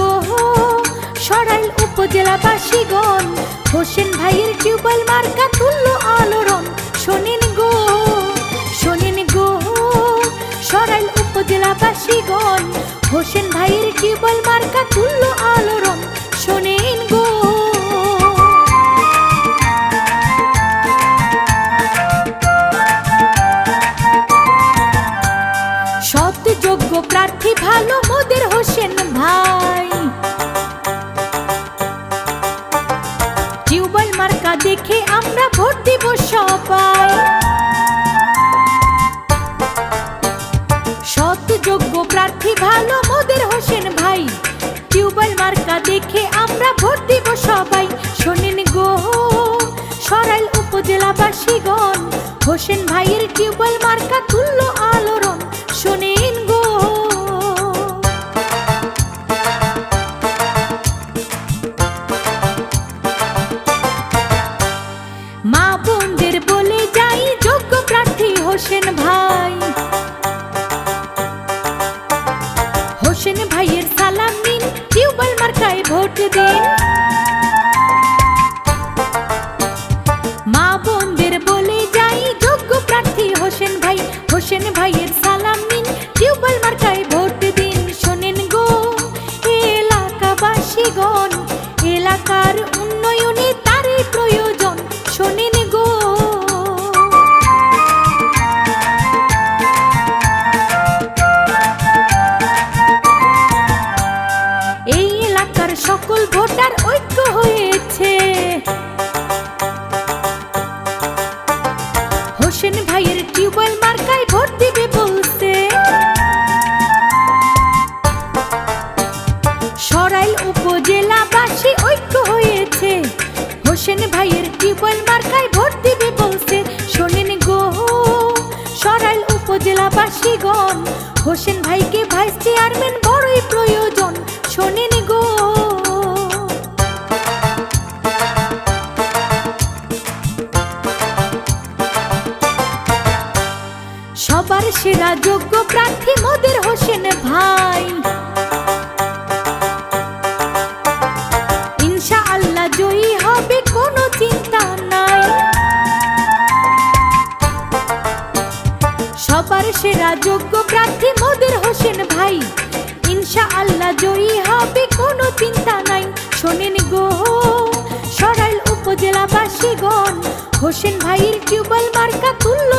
গো, সরাইল উপজেলাবাসীগণ হোসেন ভাইয়ের টিউবওয়েল মার্কা তুলল আলোড়ন। শোনেন গো শোনেন গো, সরাইল উপজেলা উপজেলাবাসীগণ হোসেন ভাইয়ের টিউবওয়েল মার্কা তুলল আলোড়ন। শোনেন যোগ্য প্রার্থী ভালো মোদের হোসেন ভাই। টিউবওয়েল মার্কা দেখে আমরা ভোট দিব সবাই। যোগ্য প্রার্থী ভালো মোদের হোসেন ভাই। টিউবওয়েল মার্কা দেখে আমরা ভোট দিব সবাই। শোনেন গো, সরাইল উপজেলাবাসীগণ হোসেন ভাইয়ের টিউবওয়েল মার্কা তুল্য আলোড়ন শোনেন গো। মা বোনদের বলে যাই যোগ্য প্রার্থী হোসেন ভাই। হোসেন ভাইয়ের সালাম নিন, টিউবওয়েল মার্কায় ভোট দিন। ভোটার ঐক্য হয়েছে। হোসেন ভাইয়ের টিউবওয়েল মার্কায় ভোট দিবে বলছে। সরাইল উপজেলাবাসী ঐক্য হয়েছে। হোসেন ভাইয়ের টিউবওয়েল মার্কায় ভোট দিবে বলছে। শোনেন গো, সরাইল উপজেলাবাসীগণ, হোসেন ভাইকে ভাইস চেয়ারম্যান বড়ই প্রয়োজন। সেরা যোগ্য প্রার্থী মোদের হোসেন ভাই। সবার সেরা যোগ্য প্রার্থী মোদের হোসেন ভাই। ইনশা আল্লাহ জয়ী হবে, কোনো চিন্তা নাই। শোনেন গো, সরাইল উপজেলাবাসীগণ, হোসেন ভাইয়ের টিউবওয়েল মার্কা আলোর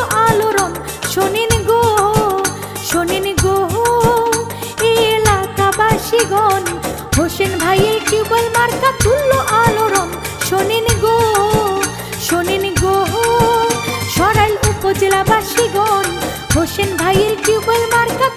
হোসেন ভাইয়ের টিউবওয়েল মার্কা তুললো আলোড়ন শোনেন গো শোনেন গো, সরাইল উপজেলাবাসীগণ, হোসেন ভাইয়ের টিউবওয়েল মার্কা